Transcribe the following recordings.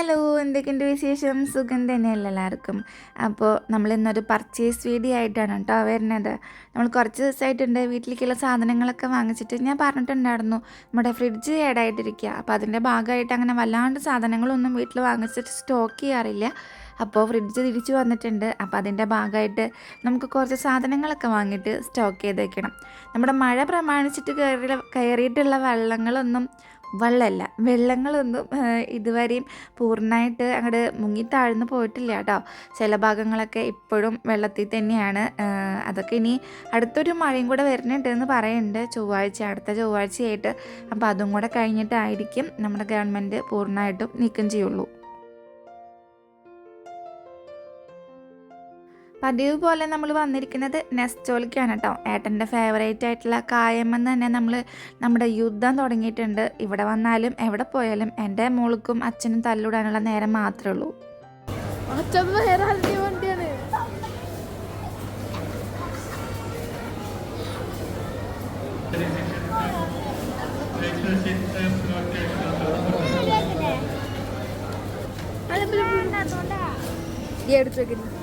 Hello എന്തൊക്കെയുണ്ട് വിശേഷം? സുഖം തന്നെയല്ല എല്ലാവർക്കും. അപ്പോൾ നമ്മൾ ഇന്നൊരു പർച്ചേസ് വീഡിയോ ആയിട്ടാണ് കേട്ടോ വരുന്നത്. നമ്മൾ കുറച്ച് ദിവസമായിട്ടുണ്ട് വീട്ടിലേക്കുള്ള സാധനങ്ങളൊക്കെ വാങ്ങിച്ചിട്ട് ഞാൻ പറഞ്ഞിട്ടുണ്ടായിരുന്നു നമ്മുടെ ഫ്രിഡ്ജ് ഏടായിട്ടിരിക്കുക അപ്പോൾ അതിന്റെ ഭാഗമായിട്ട് അങ്ങനെ വല്ലാണ്ട് സാധനങ്ങളൊന്നും വീട്ടിൽ വാങ്ങിച്ചിട്ട് സ്റ്റോക്ക് ചെയ്യാറില്ല. അപ്പോൾ ഫ്രിഡ്ജ് തിരിച്ചു വന്നിട്ടുണ്ട്. അപ്പോൾ അതിന്റെ ഭാഗമായിട്ട് നമുക്ക് കുറച്ച് സാധനങ്ങളൊക്കെ വാങ്ങിയിട്ട് സ്റ്റോക്ക് ചെയ്ത് വെക്കണം നമ്മുടെ മഴ പ്രമാണിച്ചിട്ട് കയറി കയറിയിട്ടുള്ള വെള്ളങ്ങളൊന്നും വെള്ളമല്ല വെള്ളങ്ങളൊന്നും ഇതുവരെയും പൂർണമായിട്ട് അങ്ങോട്ട് മുങ്ങി താഴ്ന്നു പോയിട്ടില്ല കേട്ടോ ചില ഭാഗങ്ങളൊക്കെ ഇപ്പോഴും വെള്ളത്തിൽ തന്നെയാണ്. അതൊക്കെ ഇനി അടുത്തൊരു മഴയും കൂടെ വരുന്നുണ്ട് എന്ന് പറയുന്നുണ്ട് ചൊവ്വാഴ്ച അടുത്ത ചൊവ്വാഴ്ചയായിട്ട്. അപ്പോൾ അതും കൂടെ കഴിഞ്ഞിട്ടായിരിക്കും നമ്മുടെ ഗവൺമെന്റ് പൂർണമായിട്ടും നീക്കം ചെയ്യുള്ളൂ. പതിവ് പോലെ നമ്മൾ വന്നിരിക്കുന്നത് നെസ്റ്റോളിക്കാണ് കേട്ടോ. ഏട്ടന്റെ ഫേവറേറ്റ് ആയിട്ടുള്ള കായമെന്ന് തന്നെ നമ്മൾ നമ്മുടെ യുദ്ധം തുടങ്ങിയിട്ടുണ്ട്. ഇവിടെ വന്നാലും എവിടെ പോയാലും എന്റെ മോൾക്കും അച്ഛനും തല്ലിടാനുള്ള നേരം മാത്രമേ ഉള്ളൂ. എടുത്തു വെക്കുന്നു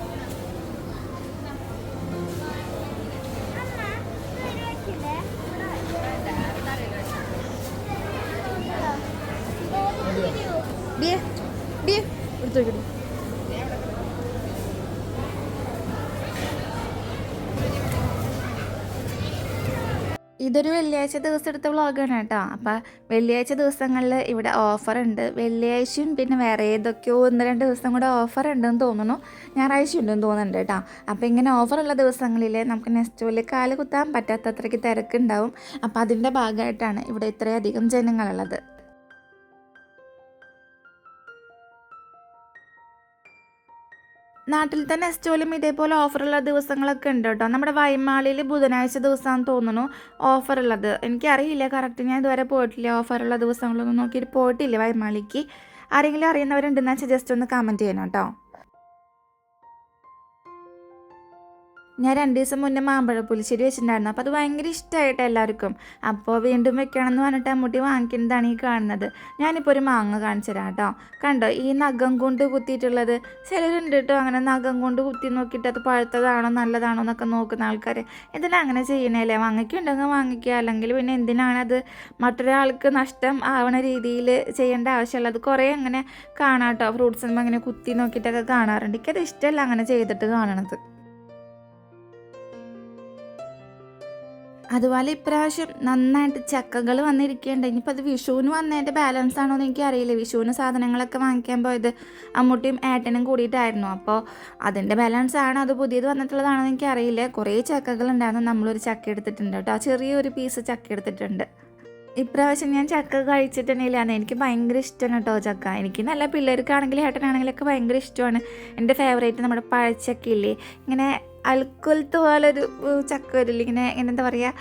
ഇതൊരു വെള്ളിയാഴ്ച ദിവസം എടുത്ത വ്ളോഗാണ് കേട്ടോ. അപ്പോൾ വെള്ളിയാഴ്ച ദിവസങ്ങളിൽ ഇവിടെ ഓഫറുണ്ട്. വെള്ളിയാഴ്ചയും പിന്നെ വേറെ ഏതൊക്കെയോ ഒന്ന് രണ്ട് ദിവസം കൂടെ ഓഫർ ഉണ്ടെന്ന് തോന്നുന്നു. ഞായറാഴ്ച ഉണ്ടെന്ന് തോന്നുന്നുണ്ട് കേട്ടോ. അപ്പോൾ ഇങ്ങനെ ഓഫറുള്ള ദിവസങ്ങളിൽ നമുക്ക് നെക്സ്റ്റ് നെസ്റ്റോയിൽ കാൽ കുത്താൻ പറ്റാത്തത്രയ്ക്ക് തിരക്കുണ്ടാവും. അപ്പോൾ അതിന്റെ ഭാഗമായിട്ടാണ് ഇവിടെ ഇത്രയധികം ജനങ്ങളുള്ളത്. നാട്ടിൽ തന്നെ എസ്റ്റോലും ഇതേപോലെ ഓഫറുള്ള ദിവസങ്ങളൊക്കെ ഉണ്ട് കേട്ടോ. നമ്മുടെ വൈമാളിയിൽ ബുധനാഴ്ച ദിവസമാണെന്ന് തോന്നുന്നു ഓഫറുള്ളത് എനിക്കറിയില്ല കറക്റ്റ് ഞാൻ ഇതുവരെ പോയിട്ടില്ല. ഓഫറുള്ള ദിവസങ്ങളൊന്നും നോക്കിയിട്ട് പോയിട്ടില്ല വൈമാളിക്ക്. ആരെങ്കിലും അറിയുന്നവരുണ്ടെന്ന് വെച്ചാൽ ജസ്റ്റ് ഒന്ന് കമന്റ് ചെയ്യണം കേട്ടോ. ഞാൻ രണ്ട് ദിവസം മുന്നേ മാമ്പഴ പുളിശ്ശേരി വെച്ചിട്ടുണ്ടായിരുന്നു. അപ്പോൾ അത് ഭയങ്കര ഇഷ്ടമായിട്ട് എല്ലാവർക്കും. അപ്പോൾ വീണ്ടും വെക്കണം എന്ന് പറഞ്ഞിട്ട് അമ്മൂട്ടി വാങ്ങിക്കുന്നതാണ് ഈ കാണുന്നത്. ഞാനിപ്പോൾ ഒരു മാങ്ങ കാണിച്ചു തരാം കേട്ടോ. കണ്ടോ ഈ നഖം കൊണ്ട് കുത്തിയിട്ടുള്ളത്. ചിലരുണ്ട് കേട്ടോ അങ്ങനെ നഖം കൊണ്ട് കുത്തി നോക്കിയിട്ട് അത് പഴുത്തതാണോ നല്ലതാണോ എന്നൊക്കെ നോക്കുന്ന ആൾക്കാർ എന്തിനാ അങ്ങനെ ചെയ്യണേലേ? വാങ്ങിക്കുണ്ടെങ്കിൽ വാങ്ങിക്കുക. അല്ലെങ്കിൽ പിന്നെ എന്തിനാണ് അത് മറ്റൊരാൾക്ക് നഷ്ടം ആവണ രീതിയിൽ ചെയ്യേണ്ട ആവശ്യമുള്ളത്? കുറേ അങ്ങനെ കാണാം കേട്ടോ. ഫ്രൂട്ട്സ് അങ്ങനെ കുത്തി നോക്കിയിട്ടൊക്കെ കാണാറുണ്ട്. എനിക്കത് ഇഷ്ടമല്ല അങ്ങനെ ചെയ്തിട്ട് കാണണത്. അതുപോലെ ഇപ്രാവശ്യം നന്നായിട്ട് ചക്കകൾ വന്നിരിക്കുകയുണ്ട് ഇനിയിപ്പോൾ അത് വിഷുവിന് വന്നതിന്റെ ബാലൻസ് ആണോ എന്ന് എനിക്കറിയില്ല. വിഷുവിന് സാധനങ്ങളൊക്കെ വാങ്ങിക്കാൻ പോയത് അമ്മൂട്ടിയും ഏട്ടനും കൂടിയിട്ടായിരുന്നു. അപ്പോൾ അതിന്റെ ബാലൻസ് ആണോ അത് പുതിയത് വന്നിട്ടുള്ളതാണോ എന്ന് എനിക്കറിയില്ല. കുറേ ചക്കകൾ ഉണ്ടായിരുന്നു. നമ്മളൊരു ചക്ക എടുത്തിട്ടുണ്ട് കേട്ടോ. ചെറിയൊരു പീസ് ചക്ക എടുത്തിട്ടുണ്ട്. ഇപ്രാവശ്യം ഞാൻ ചക്ക കഴിച്ചിട്ടുണ്ടെങ്കിലാണ് എനിക്ക് ഭയങ്കര ഇഷ്ടമാണ് കേട്ടോ ചക്ക. എനിക്ക് നല്ല പിള്ളേർക്കാണെങ്കിലും ഏട്ടനാണെങ്കിലൊക്കെ ഭയങ്കര ഇഷ്ടമാണ്. എന്റെ ഫേവറേറ്റ് നമ്മുടെ പഴച്ചക്കയില്ലേ ഇങ്ങനെ അൽക്കൊലത്ത് പോലൊരു ചക്ക വരില്ല ഇങ്ങനെ ഇങ്ങനെ എന്താ പറയുക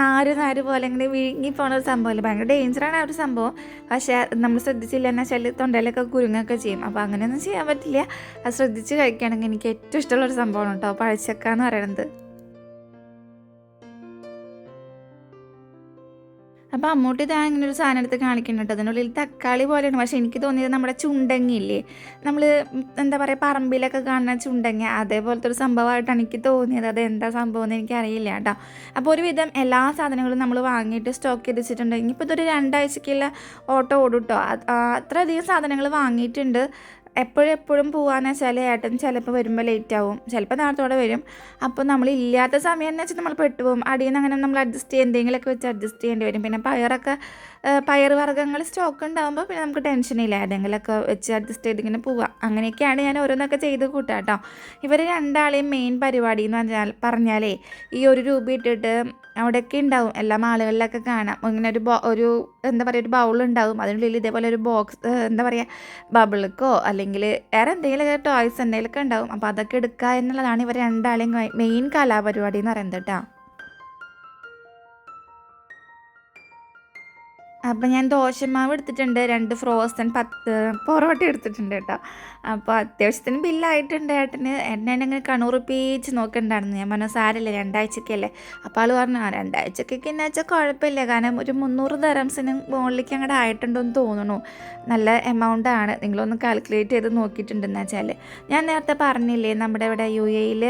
നാര് നാര് പോലെ ഇങ്ങനെ വിഴുങ്ങി പോണ ഒരു സംഭവമല്ല ഭയങ്കര ഡേഞ്ചറാണ് ആ ഒരു സംഭവം. പക്ഷേ നമ്മൾ ശ്രദ്ധിച്ചില്ല എന്നാൽ വെച്ചാൽ തൊണ്ടയിലൊക്കെ കുരുങ്ങൊക്കെ ചെയ്യും. അപ്പോൾ അങ്ങനെയൊന്നും ചെയ്യാൻ പറ്റില്ല. അത് ശ്രദ്ധിച്ച് കഴിക്കുകയാണെങ്കിൽ എനിക്ക് ഏറ്റവും ഇഷ്ടമുള്ള ഒരു സംഭവമാണ് കേട്ടോ പഴച്ചക്ക എന്ന് പറയുന്നത്. അപ്പോൾ അമ്മൂട്ടി ഇതാ ഇങ്ങനെ ഒരു സാധനം എടുത്ത് കാണിക്കുന്നുണ്ട്. അതിനുള്ളിൽ തക്കാളി പോലെയാണ്. പക്ഷേ എനിക്ക് തോന്നിയത് നമ്മുടെ ചുണ്ടങ്ങില്ലേ? നമ്മൾ എന്താ പറയുക പറമ്പിലൊക്കെ കാണുന്ന ചുണ്ടങ്ങ. അതേപോലത്തെ ഒരു സംഭവമായിട്ടാണ് എനിക്ക് തോന്നിയത്. അത് എന്താ സംഭവം എന്ന് എനിക്കറിയില്ല കേട്ടോ. അപ്പോൾ ഒരുവിധം എല്ലാ സാധനങ്ങളും നമ്മൾ വാങ്ങിയിട്ട് സ്റ്റോക്ക് ചെയ്ത് വെച്ചിട്ടുണ്ടെങ്കിൽ ഇപ്പോൾ ഇതൊരു രണ്ടാഴ്ചക്കുള്ള ഓട്ടോ ഓടും കേട്ടോ അത്രയധികം സാധനങ്ങൾ വാങ്ങിയിട്ടുണ്ട്. എപ്പോഴും എപ്പോഴും പോകാന്ന് വെച്ചാൽ ഏട്ടൻ ചിലപ്പോൾ വരുമ്പോൾ ലേറ്റ് ആവും. ചിലപ്പോൾ നേരത്തോടെ വരും. അപ്പോൾ നമ്മൾ ഇല്ലാത്ത സമയം എന്ന് വെച്ചാൽ നമ്മൾ പെട്ടുപോകും അടിയിൽ നിന്ന് അങ്ങനെ നമ്മൾ അഡ്ജസ്റ്റ് എന്തെങ്കിലുമൊക്കെ വെച്ച് അഡ്ജസ്റ്റ് ചെയ്യേണ്ടി വരും. പിന്നെ പയറൊക്കെ പയർ വർഗങ്ങൾ സ്റ്റോക്ക് ഉണ്ടാകുമ്പോൾ പിന്നെ നമുക്ക് ടെൻഷനില്ല ഏതെങ്കിലുമൊക്കെ വെച്ച് അഡ്ജസ്റ്റ് ചെയ്ത് ഇങ്ങനെ പോവാം. അങ്ങനെയൊക്കെയാണ് ഞാൻ ഓരോന്നൊക്കെ ചെയ്ത് കൂട്ടുക കേട്ടോ ഇവർ രണ്ടാളെയും മെയിൻ പരിപാടി എന്ന് പറഞ്ഞാൽ പറഞ്ഞാലേ ഈ ഒരു രൂപ ഇട്ടിട്ട് അവിടെയൊക്കെ ഉണ്ടാവും. എല്ലാ മാളുകളിലൊക്കെ കാണാം. ഇങ്ങനെ ഒരു ഒരു എന്താ പറയുക ഒരു ബൗൾ ഉണ്ടാവും. അതിനുള്ളിൽ ഇതേപോലെ ഒരു ബോക്സ് എന്താ പറയുക ബബിൾക്കോ അല്ലെങ്കിൽ വേറെ എന്തെങ്കിലും ടോയ്സ് എന്തെങ്കിലുമൊക്കെ ഉണ്ടാവും. അപ്പോൾ അതൊക്കെ എടുക്കുക എന്നുള്ളതാണ് ഇവർ രണ്ടാളെയും മെയിൻ കലാപരിപാടി എന്ന് പറയുന്നത് കേട്ടോ. അപ്പം ഞാൻ ദോശമാവ് എടുത്തിട്ടുണ്ട് രണ്ട് ഫ്രോസൺ പത്ത് പൊറോട്ട എടുത്തിട്ടുണ്ട് കേട്ടോ. അപ്പോൾ അത്യാവശ്യത്തിന് ബില്ലായിട്ടുണ്ട് ഏട്ടന്. എന്നെ അങ്ങനെ കണുറുപ്പിച്ച് നോക്കണ്ടായിരുന്നു. ഞാൻ പറഞ്ഞു സാരല്ലേ രണ്ടാഴ്ചക്കല്ലേ. അപ്പോൾ ആൾ പറഞ്ഞു ആ രണ്ടാഴ്ചക്കൊക്കെ എന്നാ വെച്ചാൽ കുഴപ്പമില്ല കാരണം ഒരു മുന്നൂറ് ദറംസിന് മുകളിലേക്ക് അങ്ങോട്ട് ആയിട്ടുണ്ടെന്ന് തോന്നുന്നു. നല്ല എമൗണ്ട് ആണ്. നിങ്ങളൊന്ന് കാൽക്കുലേറ്റ് ചെയ്ത് നോക്കിയിട്ടുണ്ടെന്ന് വെച്ചാൽ ഞാൻ നേരത്തെ പറഞ്ഞില്ലേ നമ്മുടെ ഇവിടെ യു എയിൽ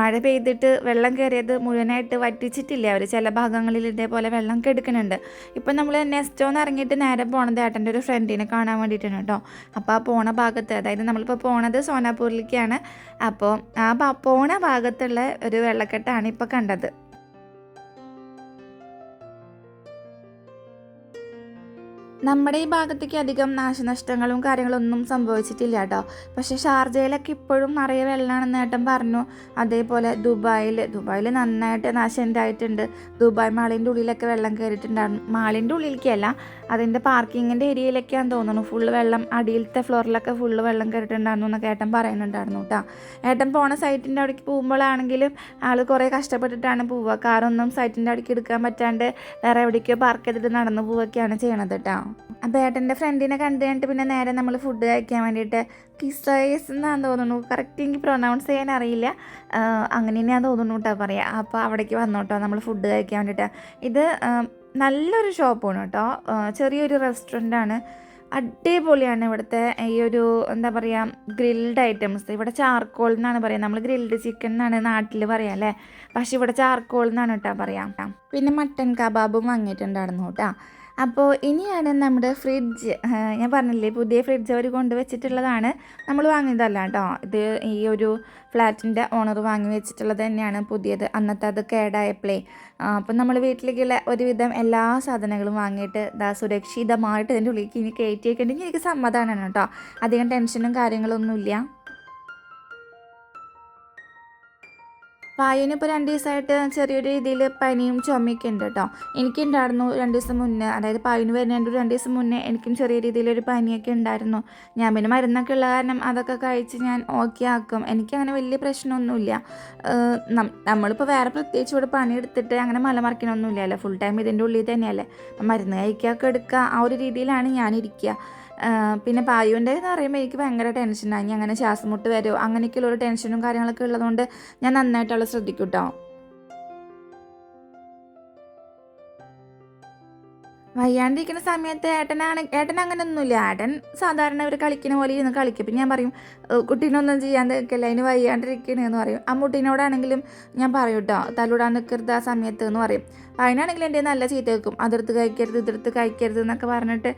മഴ പെയ്തിട്ട് വെള്ളം കയറിയത് മുഴുവനായിട്ട് വറ്റിച്ചിട്ടില്ല? അവർ ചില ഭാഗങ്ങളിൽ ഇതേപോലെ വെള്ളം കെടുക്കുന്നുണ്ട്. ഇപ്പം നമ്മൾ നെസ്റ്റോന്ന് ഇറങ്ങിയിട്ട് നേരെ പോണത് ഏട്ടന്റെ ഒരു ഫ്രണ്ടിനെ കാണാൻ വേണ്ടിയിട്ടാണ് കേട്ടോ. അപ്പോൾ ആ പോണ ഭാഗത്ത് അതായത് നമ്മളിപ്പോൾ പോണത് സോനാപൂരിലേക്കാണ്. അപ്പോൾ ആ പോണ ഭാഗത്തുള്ള ഒരു വെള്ളക്കെട്ടാണ് ഇപ്പോൾ കണ്ടത്. നമ്മുടെ ഈ ഭാഗത്തേക്ക് അധികം നാശനഷ്ടങ്ങളും കാര്യങ്ങളൊന്നും സംഭവിച്ചിട്ടില്ല കേട്ടോ. പക്ഷേ ഷാർജയിലൊക്കെ ഇപ്പോഴും നിറയെ വെള്ളമാണെന്ന് ഏട്ടൻ പറഞ്ഞു. അതേപോലെ ദുബായിൽ ദുബായിൽ നന്നായിട്ട് നാശം ഉണ്ടായിട്ടുണ്ട് ദുബായ് മാളിന്റെ ഉള്ളിലൊക്കെ വെള്ളം കയറിയിട്ടുണ്ടായിരുന്നു. മാളിന്റെ ഉള്ളിലേക്കല്ല അതിന്റെ പാർക്കിങ്ങിന്റെ ഏരിയയിലൊക്കെയാണ് തോന്നുന്നു. ഫുള്ള് വെള്ളം അടിയിലത്തെ ഫ്ലോറിലൊക്കെ ഫുള്ള് വെള്ളം കയറിയിട്ടുണ്ടായിരുന്നു എന്നൊക്കെ ഏട്ടൻ പറയുന്നുണ്ടായിരുന്നു കേട്ടോ. ഏട്ടൻ പോണ സൈറ്റിന്റെ അവിടേക്ക് പോകുമ്പോഴാണെങ്കിലും ആൾ കുറേ കഷ്ടപ്പെട്ടിട്ടാണ് പോവുക. കാറൊന്നും സൈറ്റിന്റെ അവിടേക്ക് എടുക്കാൻ പറ്റാണ്ട് വേറെ എവിടേക്കോ പാർക്ക് ചെയ്തിട്ട് നടന്നു പോവുകയൊക്കെയാണ് ചെയ്യണത് കേട്ടോ. അപ്പോൾ ഏട്ടന്റെ ഫ്രണ്ടിനെ കണ്ടു കഴിഞ്ഞിട്ട് പിന്നെ നേരെ നമ്മൾ ഫുഡ് കഴിക്കാൻ വേണ്ടിയിട്ട് കിസൈസ് എന്നാന്ന് തോന്നുന്നു. കറക്റ്റ് എനിക്ക് പ്രൊനൗൺസ് ചെയ്യാൻ അറിയില്ല. അങ്ങനെ തന്നെയാണ് തോന്നുന്നു കേട്ടോ പറയാം. അപ്പോൾ അവിടേക്ക് വന്നോട്ടോ. നമ്മൾ ഫുഡ് കഴിക്കാൻ വേണ്ടിയിട്ട്. ഇത് നല്ലൊരു ഷോപ്പാണ് കേട്ടോ ചെറിയൊരു റെസ്റ്റോറന്റ് ആണ് അടിപൊളിയാണ് ഇവിടുത്തെ ഈ ഒരു എന്താ പറയുക ഗ്രിൽഡ് ഐറ്റംസ് ഇവിടെ ചാർക്കോൾ എന്നാണ് പറയുക നമ്മൾ ഗ്രിൽഡ് ചിക്കൻ എന്നാണ് നാട്ടിൽ പറയാം അല്ലേ? പക്ഷേ ഇവിടെ ചാർക്കോൾ എന്നാണ് കേട്ടോ പറയാം. പിന്നെ മട്ടൻ കബാബും വാങ്ങിയിട്ടുണ്ടായിരുന്നു കേട്ടോ അപ്പോൾ ഇനിയാണ് നമ്മുടെ ഫ്രിഡ്ജ്. ഞാൻ പറഞ്ഞില്ലേ പുതിയ ഫ്രിഡ്ജ് അവർ കൊണ്ടുവച്ചിട്ടുള്ളതാണ്. നമ്മൾ വാങ്ങിയതല്ല കേട്ടോ. ഇത് ഈ ഒരു ഫ്ലാറ്റിന്റെ ഓണർ വാങ്ങി വെച്ചിട്ടുള്ളത് തന്നെയാണ് പുതിയത്. അന്നത്തെ അത് കേടായപ്പോഴേ അപ്പം നമ്മൾ വീട്ടിലേക്കുള്ള ഒരുവിധം എല്ലാ സാധനങ്ങളും വാങ്ങിയിട്ട് ഇതാ സുരക്ഷിതമായിട്ട് ഇതിന്റെ ഉള്ളിലേക്ക് ഇനി കയറ്റി വെക്കേണ്ടെങ്കിൽ എനിക്ക് സമ്മതമാണ് കേട്ടോ. അധികം ടെൻഷനും കാര്യങ്ങളൊന്നുമില്ല. വായുവിന് ഇപ്പോൾ രണ്ട് ദിവസമായിട്ട് ചെറിയൊരു രീതിയിൽ പനിയും ചുമയൊക്കെ ഉണ്ട് കേട്ടോ എനിക്കുണ്ടായിരുന്നു രണ്ട് ദിവസം മുന്നേ അതായത് പായുന് വരുന്നതിന്റെ ഒരു രണ്ട് ദിവസം മുന്നേ എനിക്കും ചെറിയ രീതിയിലൊരു പനിയൊക്കെ ഉണ്ടായിരുന്നു. ഞാൻ പിന്നെ മരുന്നൊക്കെ ഉള്ള കാരണം അതൊക്കെ കഴിച്ച് ഞാൻ ഓക്കെ ആക്കും. എനിക്കങ്ങനെ വലിയ പ്രശ്നമൊന്നുമില്ല. നമ്മളിപ്പോൾ വേറെ പ്രത്യേകിച്ച് ഇവിടെ പണിയെടുത്തിട്ട് അങ്ങനെ മലമറിക്കണമൊന്നുമില്ലല്ലോ ഫുൾ ടൈം ഇതിന്റെ ഉള്ളിൽ തന്നെയല്ലേ. മരുന്ന് കഴിക്കുകയൊക്കെ എടുക്കുക ആ ഒരു രീതിയിലാണ് ഞാനിരിക്കുക. പിന്നെ പായുവിന്റെ എന്ന് പറയുമ്പോൾ എനിക്ക് ഭയങ്കര ടെൻഷനാണ് ഇനി അങ്ങനെ ശ്വാസം മുട്ട് വരുമോ അങ്ങനെയൊക്കെയുള്ള ഒരു ടെൻഷനും കാര്യങ്ങളൊക്കെ ഉള്ളതുകൊണ്ട് ഞാൻ നന്നായിട്ട് അവളെ ശ്രദ്ധിക്കും കേട്ടോ വയ്യാണ്ടിരിക്കുന്ന സമയത്ത് ഏട്ടനാണ് ഏട്ടൻ അങ്ങനെ ഒന്നുമില്ല ഏട്ടൻ സാധാരണ ഇവർ കളിക്കുന്ന പോലെ ഇരുന്ന് കളിക്കും. പിന്നെ ഞാൻ പറയും "ഏഹ് കുട്ടീനൊന്നും ചെയ്യാൻ നിൽക്കില്ല അതിന് വയ്യാണ്ടിരിക്കണെന്ന് പറയും. അമ്മൂട്ടീനോടാണെങ്കിലും ഞാൻ പറയും കേട്ടോ തലൂടാൻ നിൽക്കരുത് ആ സമയത്ത് എന്ന് പറയും. അതിനാണെങ്കിൽ എന്റെ നല്ല ചീത്ത വെക്കും അതിർത്ത് കഴിക്കരുത് ഇതിർത്ത് കഴിക്കരുത് എന്നൊക്കെ പറഞ്ഞിട്ട്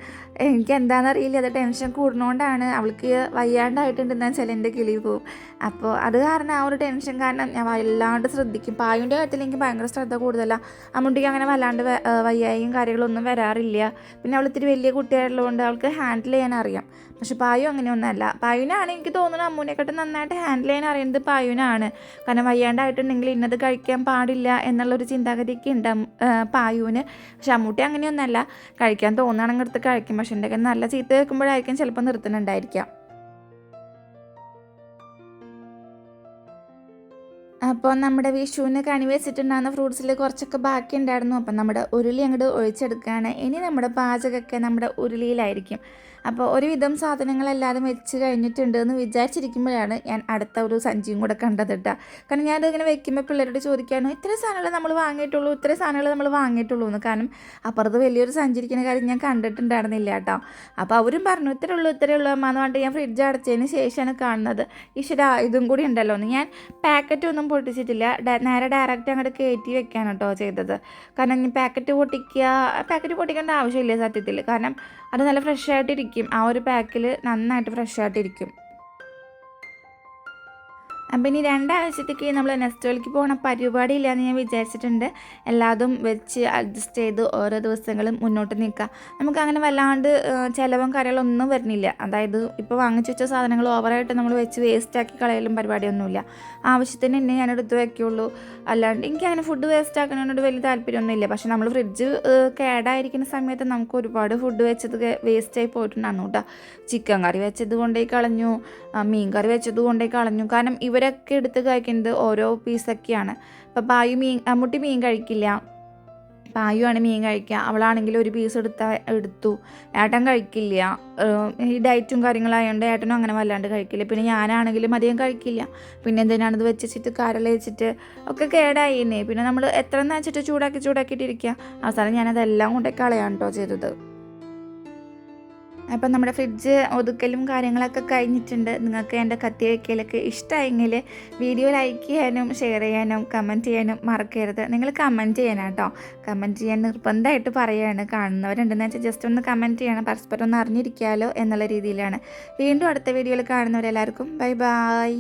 എനിക്ക് എന്താണെന്നറിയില്ല അത് ടെൻഷൻ കൂടുന്നതുകൊണ്ടാണ് അവൾക്ക് വയ്യാണ്ടായിട്ടുണ്ടെന്ന് ചില എന്റെ കിളി പോവും. അപ്പോൾ അത് കാരണം ആ ഒരു ടെൻഷൻ കാരണം ഞാൻ വല്ലാണ്ട് ശ്രദ്ധിക്കും. പായുന്റെ കാര്യത്തിൽ എനിക്ക് ഭയങ്കര ശ്രദ്ധ കൂടുതലാണ് അമ്മൂട്ടിക്ക് അങ്ങനെ വല്ലാണ്ട് വയ്യായും കാര്യങ്ങളൊന്നും വരാറില്ല. പിന്നെ അവൾ ഇത്തിരി വലിയ കുട്ടിയായിട്ടുള്ളതുകൊണ്ട് അവൾക്ക് ഹാൻഡിൽ ചെയ്യാൻ അറിയാം. പക്ഷെ പായു അങ്ങനെയൊന്നുമല്ല. പായുവിനാണ് എനിക്ക് തോന്നുന്നത് അമ്മൂനെക്കാട്ടും നന്നായിട്ട് ഹാൻഡിൽ ചെയ്യാൻ അറിയുന്നത് പായുവിനാണ്. കാരണം വയ്യാണ്ടായിട്ടുണ്ടെങ്കിൽ ഇന്നത് കഴിക്കാൻ പാടില്ല എന്നുള്ളൊരു ചിന്താഗതിയൊക്കെ ഉണ്ട് പായുവിന്. പക്ഷെ അമ്മൂട്ടി അങ്ങനെയൊന്നല്ല കഴിക്കാൻ തോന്നുകയാണെങ്കിൽ എടുത്ത് കഴിക്കും. പക്ഷെ എന്റെ നല്ല ചീത്ത കേൾക്കുമ്പോഴായിരിക്കും ചിലപ്പോൾ നിർത്തുന്നുണ്ടായിരിക്കാം. അപ്പോൾ നമ്മുടെ വിഷുവിന് കണി വെച്ചിട്ടുണ്ടാകുന്ന ഫ്രൂട്ട്സിൽ കുറച്ചൊക്കെ ബാക്കി ഉണ്ടായിരുന്നു അപ്പം നമ്മുടെ ഉരുളി അങ്ങോട്ട് ഒഴിച്ചെടുക്കുകയാണ്. ഇനി നമ്മുടെ പാചകമൊക്കെ നമ്മുടെ ഉരുളിയിലായിരിക്കും. അപ്പോൾ ഒരുവിധം സാധനങ്ങളെല്ലാവരും വെച്ച് കഴിഞ്ഞിട്ടുണ്ട് എന്ന് വിചാരിച്ചിരിക്കുമ്പോഴാണ് ഞാൻ അടുത്ത ഒരു സഞ്ചിയും കൂടെ കണ്ടത് കേട്ടോ കാരണം ഞാനതിങ്ങനെ വെക്കുമ്പോൾ പിള്ളേരോട് ചോദിക്കുകയാണ് ഇത്ര സാധനങ്ങളെ നമ്മൾ വാങ്ങിയിട്ടുള്ളൂ ഇത്ര സാധനങ്ങൾ നമ്മൾ വാങ്ങിയിട്ടുള്ളൂ എന്ന് കാരണം അപ്പുറത്ത് വലിയൊരു സഞ്ചി ഇരിക്കുന്ന കാര്യം ഞാൻ കണ്ടിട്ടുണ്ടായിരുന്നില്ല കേട്ടോ അപ്പോൾ അവരും പറഞ്ഞു ഇത്രേ ഉള്ളൂ ഇത്രേ ഉള്ളൂ അമ്മ എന്ന് പറഞ്ഞിട്ട് ഞാൻ ഫ്രിഡ്ജ് അടച്ചതിന് ശേഷമാണ് കാണുന്നത്. ഈശ്വര ഇതും കൂടി ഉണ്ടല്ലോ എന്ന്. ഞാൻ പാക്കറ്റ് ഒന്നും പൊട്ടിച്ചിട്ടില്ല. നേരെ ഡയറക്റ്റ് അങ്ങോട്ട് കയറ്റി വെക്കാൻ കേട്ടോ ചെയ്തത്. കാരണം പാക്കറ്റ് പൊട്ടിക്കുക പാക്കറ്റ് പൊട്ടിക്കേണ്ട ആവശ്യമില്ല സത്യത്തിൽ കാരണം അത് നല്ല ഫ്രഷ് ആയിട്ടിരിക്കും. ആ ഒരു പാക്കിൽ നന്നായിട്ട് ഫ്രഷ് ആയിട്ടിരിക്കും. അപ്പം ഇനി രണ്ടാഴ്ചത്തേക്ക് നമ്മൾ നെസ്റ്റോളിലേക്ക് പോകണ പരിപാടി ഇല്ലയെന്ന് ഞാൻ വിചാരിച്ചിട്ടുണ്ട്. എല്ലാതും വെച്ച് അഡ്ജസ്റ്റ് ചെയ്ത് ഓരോ ദിവസങ്ങളും മുന്നോട്ട് നിൽക്കുക നമുക്ക് അങ്ങനെ വല്ലാണ്ട് ചിലവും കാര്യങ്ങളൊന്നും വരുന്നില്ല. അതായത് ഇപ്പോൾ വാങ്ങിച്ചു വെച്ച സാധനങ്ങൾ ഓവറായിട്ട് നമ്മൾ വെച്ച് വേസ്റ്റാക്കി കളയലും പരിപാടിയൊന്നുമില്ല. ആവശ്യത്തിന് തന്നെ ഞാൻ എടുത്ത് വയ്ക്കുള്ളൂ അല്ലാണ്ട് എനിക്ക് അങ്ങനെ ഫുഡ് വേസ്റ്റ് ആക്കുന്നതിനോട് വലിയ താല്പര്യമൊന്നുമില്ല. പക്ഷേ നമ്മൾ ഫ്രിഡ്ജ് കേടായിരിക്കുന്ന സമയത്ത് നമുക്ക് ഒരുപാട് ഫുഡ് വെച്ചത് വേസ്റ്റായി പോയിട്ടുണ്ടായിരുന്നു കേട്ടോ ചിക്കൻ കറി വെച്ചത് കൊണ്ടേ കളഞ്ഞു. മീൻ കറി വെച്ചത് കൊണ്ടേ കളഞ്ഞു. കാരണം ഇവരൊക്കെ എടുത്ത് കഴിക്കുന്നത് ഓരോ പീസൊക്കെയാണ് അപ്പോൾ പായു മീൻ അമ്മുട്ടി മീൻ കഴിക്കില്ല. പായുവാണ് മീൻ കഴിക്കുക. അവളാണെങ്കിൽ ഒരു പീസ് എടുത്ത എടുത്തു. ഏട്ടൻ കഴിക്കില്ല. ഈ ഡയറ്റും കാര്യങ്ങളായതുകൊണ്ട് ഏട്ടനും അങ്ങനെ വല്ലാണ്ട് കഴിക്കില്ല. പിന്നെ ഞാനാണെങ്കിലും അധികം കഴിക്കില്ല. പിന്നെ എന്തിനാണിത് വെച്ചിട്ട് കരൾ വെച്ചിട്ട് ഒക്കെ കേടായിന്നേ പിന്നെ നമ്മൾ എത്ര എന്ന് വെച്ചിട്ട് ചൂടാക്കി ചൂടാക്കിയിട്ടിരിക്കുക അവസാനം ഞാനതെല്ലാം കൊണ്ടേ കളയാണ് കേട്ടോ ചെയ്തത്. അപ്പം നമ്മുടെ ഫ്രിഡ്ജ് ഒതുക്കലും കാര്യങ്ങളൊക്കെ കഴിഞ്ഞിട്ടുണ്ട്. നിങ്ങൾക്ക് എന്റെ കത്തി വയ്ക്കലൊക്കെ ഇഷ്ടമായെങ്കിൽ വീഡിയോ ലൈക്ക് ചെയ്യാനും ഷെയർ ചെയ്യാനും കമന്റ് ചെയ്യാനും മറക്കരുത്. നിങ്ങൾ കമന്റ് ചെയ്യണം കേട്ടോ. കമന്റ് ചെയ്യാൻ നിർബന്ധമായിട്ട് പറയുകയാണ് കാണുന്നവരുണ്ടെന്ന് വെച്ചാൽ ജസ്റ്റ് ഒന്ന് കമന്റ് ചെയ്യണം. പരസ്പരം ഒന്ന് അറിഞ്ഞിരിക്കാമല്ലോ എന്നുള്ള രീതിയിലാണ്. വീണ്ടും അടുത്ത വീഡിയോയിൽ കാണുന്നവരെല്ലാവർക്കും ബൈ ബായ്